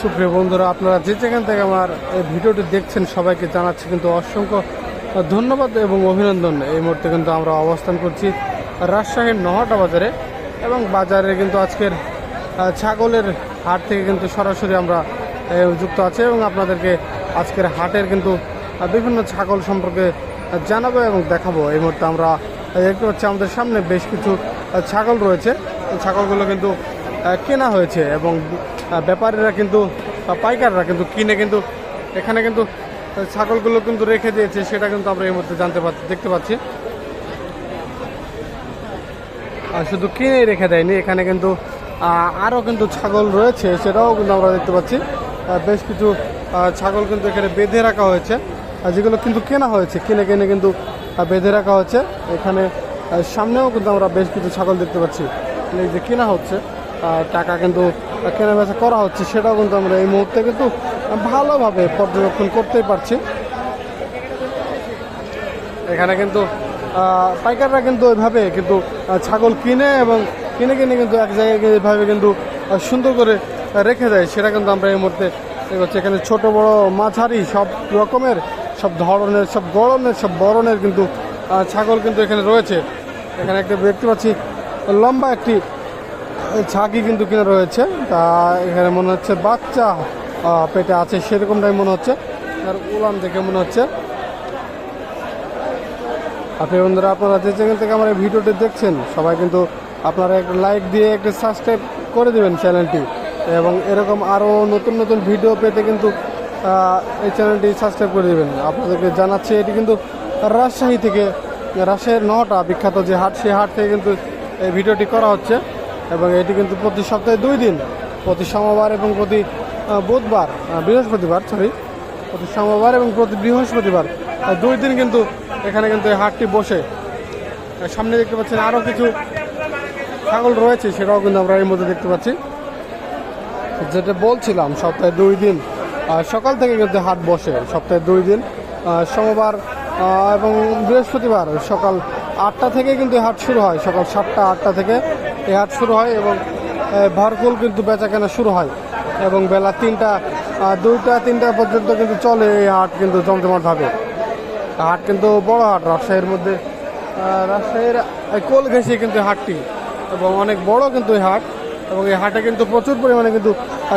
সুপ্রিয় বন্ধুরা, আপনারা যে যেখান থেকে আমার এই ভিডিওটি দেখছেন, সবাইকে জানাচ্ছি কিন্তু অসংখ্য ধন্যবাদ এবং অভিনন্দন। এই মুহূর্তে কিন্তু আমরা অবস্থান করছি রাজশাহীর নহটা বাজারে এবং বাজারে কিন্তু আজকের ছাগলের হাট থেকে কিন্তু সরাসরি আমরা যুক্ত আছি এবং আপনাদেরকে আজকের হাটের কিন্তু বিভিন্ন ছাগল সম্পর্কে জানাব এবং দেখাবো। এই মুহূর্তে আমরা দেখতে পাচ্ছি আমাদের সামনে বেশ কিছু ছাগল রয়েছে। ছাগলগুলো কিন্তু কেনা হয়েছে এবং ব্যাপারীরা কিন্তু পাইকাররা কিন্তু কিনে কিন্তু, এখানে কিন্তু ছাগলগুলো কিন্তু রেখে দিয়েছে, সেটা কিন্তু আমরা এই মুহূর্তে জানতে পারছি, দেখতে পাচ্ছি। শুধু কিনেই রেখে দেয়নি, এখানে কিন্তু আরও কিন্তু ছাগল রয়েছে, সেটাও কিন্তু আমরা দেখতে পাচ্ছি। বেশ কিছু ছাগল কিন্তু এখানে বেঁধে রাখা হয়েছে। যেগুলো কিন্তু কেনা হয়েছে, কিনে কিনে কিন্তু বেঁধে রাখা হয়েছে। এখানে সামনেও কিন্তু আমরা বেশ কিছু ছাগল দেখতে পাচ্ছি। এই যে কেনা হচ্ছে টাকা কিন্তু কেনা বেচা করা হচ্ছে, সেটাও কিন্তু আমরা এই মুহূর্তে কিন্তু ভালোভাবে পর্যবেক্ষণ করতেই পারছি। এখানে কিন্তু পাইকাররা কিন্তু ওইভাবে কিন্তু ছাগল কিনে এবং কিনে কিনে কিন্তু এক জায়গায় গিয়ে এভাবে কিন্তু সুন্দর করে রেখে দেয়, সেটা কিন্তু আমরা এই মুহূর্তে হচ্ছে এখানে ছোট, বড়, মাঝারি সব রকমের, সব ধরনের, সব গরমের, সব বরণের কিন্তু ছাগল কিন্তু এখানে রয়েছে। এখানে একটা দেখতে পাচ্ছি, লম্বা একটি ছাগি কিন্তু কিনে রয়েছে। তা এখানে মনে হচ্ছে বাচ্চা পেটে আছে, সেরকমটাই মনে হচ্ছে। আর উলান দেখে মনে হচ্ছে। আপনি বন্ধুরা, আপনারা যে যেখান থেকে আমার এই ভিডিওটি দেখছেন, সবাই কিন্তু আপনারা একটা লাইক দিয়ে একটা সাবস্ক্রাইব করে দেবেন চ্যানেলটি এবং এরকম আরও নতুন নতুন ভিডিও পেতে কিন্তু এই চ্যানেলটি সাবস্ক্রাইব করে দেবেন। আপনাদেরকে জানাচ্ছি, এটি কিন্তু রাজশাহী থেকে, রাজশাহীর নটা বিখ্যাত যে হাট সেই হাট থেকে কিন্তু এই ভিডিওটি করা হচ্ছে। এবং এটি কিন্তু প্রতি সপ্তাহে দুই দিন, প্রতি সোমবার এবং প্রতি বুধবার বৃহস্পতিবার সরি প্রতি সোমবার এবং প্রতি বৃহস্পতিবার দুই দিন কিন্তু এখানে কিন্তু এই হাটটি বসে। সামনে দেখতে পাচ্ছেন আরও কিছু ছাগল রয়েছে, সেটাও কিন্তু আমরা এর মধ্যে দেখতে পাচ্ছি। যেটা বলছিলাম, সপ্তাহে দুই দিন সকাল থেকে কিন্তু হাট বসে, সপ্তাহে দুই দিন সোমবার এবং বৃহস্পতিবার সকাল আটটা থেকে কিন্তু হাট শুরু হয়, সকাল সাতটা, আটটা থেকে এই হাট শুরু হয় এবং আহ, ভরকুল কিন্তু বেচা কেনা শুরু হয় এবং বেলা তিনটা দুইটা তিনটা পর্যন্ত কিন্তু চলে এই হাট কিন্তু জমজমাটভাবে। হাট কিন্তু বড় হাট রাজশাহীর মধ্যে রাজশাহীর কোল ঘেঁষে কিন্তু হাটটি এবং অনেক বড় কিন্তু এই হাট এবং এই হাটে কিন্তু প্রচুর পরিমাণে কিন্তু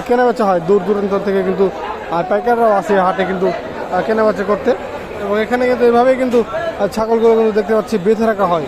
কেনাবেচা হয়। দূর দূরান্ত থেকে কিন্তু পাইকাররাও আসে হাটে কিন্তু কেনাবেচা করতে এবং এখানে কিন্তু এভাবেই কিন্তু ছাগলগুলো কিন্তু দেখতে পাচ্ছি বেঁধে রাখা হয়।